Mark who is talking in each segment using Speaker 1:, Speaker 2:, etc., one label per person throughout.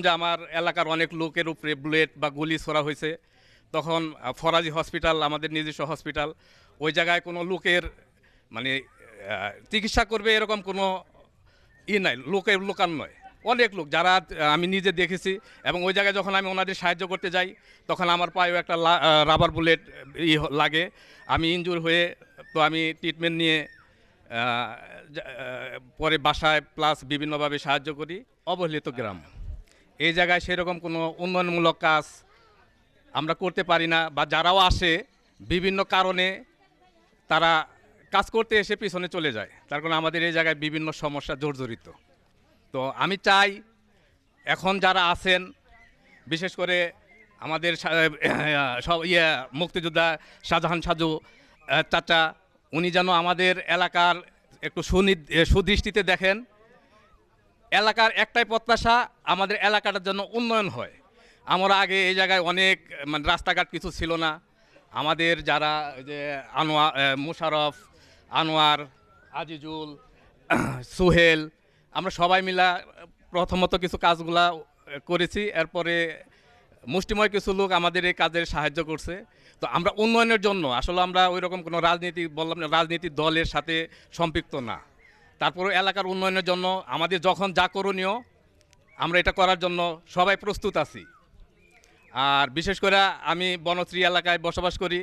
Speaker 1: যে আমার এলাকার অনেক লোকের উপরে বুলেট বা গুলি ছোড়া হয়েছে। তখন ফরাজি হসপিটাল, আমাদের নিজস্ব হসপিটাল, ওই জায়গায় কোনো লোকের মানে চিকিৎসা করবে এরকম কোনো ই নাই, লোকের লোকান নয়। অনেক লোক, যারা আমি নিজে দেখেছি এবং ওই জায়গায় যখন আমি ওনাদের সাহায্য করতে যাই, তখন আমার পায়েও একটা রাবার বুলেট, ই লাগে। আমি ইঞ্জুর হয়ে তো আমি ট্রিটমেন্ট নিয়ে পরে বাসায় প্লাস বিভিন্নভাবে সাহায্য করি। অবহেলিত গ্রাম। এই জায়গায় সেরকম কোনো উন্নয়নমূলক কাজ আমরা করতে পারি না বা যারাও আসে, বিভিন্ন কারণে তারা কাজ করতে এসে পিছনে চলে যায়। তার কারণে আমাদের এই জায়গায় বিভিন্ন সমস্যা জর্জরিত। তো আমি চাই এখন যারা আছেন, বিশেষ করে আমাদের সব ইয়ে মুক্তিযোদ্ধা শাহজাহান সাজু চাচা, উনি যেন আমাদের এলাকার একটু সুদৃষ্টিতে দেখেন। এলাকার একটাই প্রত্যাশা, আমাদের এলাকাটার জন্য উন্নয়ন হয়। আমরা আগে এই জায়গায় অনেক মানে রাস্তাঘাট কিছু ছিল না। আমাদের যারা যে আনোয়ার মুশারফ আনোয়ার, আজিজুল, সুহেল, আমরা সবাই মিলা প্রথমত কিছু কাজগুলা করেছি। এরপরে মুষ্টিময় কিছু লোক আমাদের এই কাজের সাহায্য করছে। তো আমরা উন্নয়নের জন্য, আসলে আমরা ওই রকম কোনো রাজনীতি বললাম রাজনীতি দলের সাথে সম্পৃক্ত না। তারপরে এলাকার উন্নয়নের জন্য আমাদের যখন যা করণীয়, আমরা এটা করার জন্য সবাই প্রস্তুত আছি। আর বিশেষ করে আমি বনশ্রী এলাকায় বসবাস করি।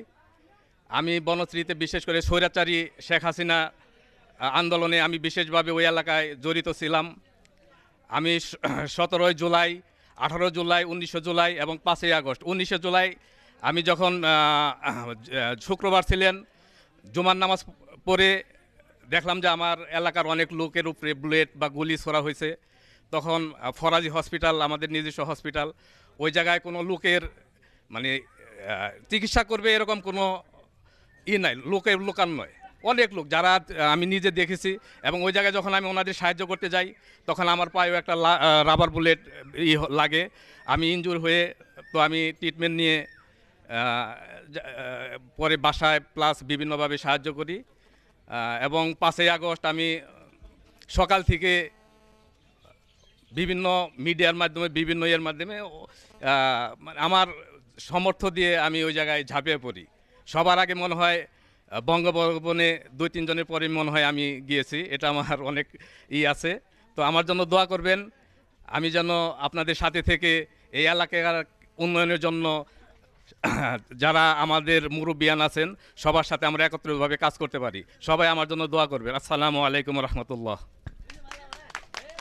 Speaker 1: আমি বনশ্রীতে বিশেষ করে স্বৈরাচারী শেখ হাসিনা আন্দোলনে আমি বিশেষভাবে ওই এলাকায় জড়িত ছিলাম। আমি সতেরোই জুলাই, আঠারো জুলাই, উনিশে জুলাই এবং পাঁচই আগস্ট। উনিশে জুলাই আমি যখন শুক্রবার ছিলেন, জুমার নামাজ পড়ে দেখলাম যে আমার এলাকার অনেক লোকের উপরে বুলেট বা গুলি ছোড়া হয়েছে। তখন ফরাজি হসপিটাল, আমাদের নিজস্ব হসপিটাল, ওই জায়গায় কোনো লোকের মানে চিকিৎসা করবে এরকম কোনো ই নাই লোকের লোকান নয়। অনেক লোক, যারা আমি নিজে দেখেছি এবং ওই জায়গায় যখন আমি ওনাদের সাহায্য করতে যাই, তখন আমার পায়েও একটা রাবার বুলেট, ই লাগে। আমি ইনজুর হয়ে, তো আমি ট্রিটমেন্ট নিয়ে পরে বাসায় প্লাস বিভিন্নভাবে সাহায্য করি। এবং পাঁচই আগস্ট আমি সকাল থেকে বিভিন্ন মিডিয়ার মাধ্যমে, বিভিন্ন ইয়ের মাধ্যমে মানে আমার সমর্থ দিয়ে আমি ওই জায়গায় ঝাঁপিয়ে পড়ি। সবার আগে মনে হয় বঙ্গভবনে দুই তিনজনের পরে মনে হয় আমি গিয়েছি, এটা আমার অনেক ই আছে। তো আমার জন্য দোয়া করবেন, আমি যেন আপনাদের সাথে থেকে এই এলাকার উন্নয়নের জন্য যারা আমাদের মুরব্বিয়ান আছেন, সবার সাথে আমরা একত্রিতভাবে কাজ করতে পারি। সবাই আমার জন্য দোয়া করবেন। আসসালামু আলাইকুম রহমতুল্লাহ।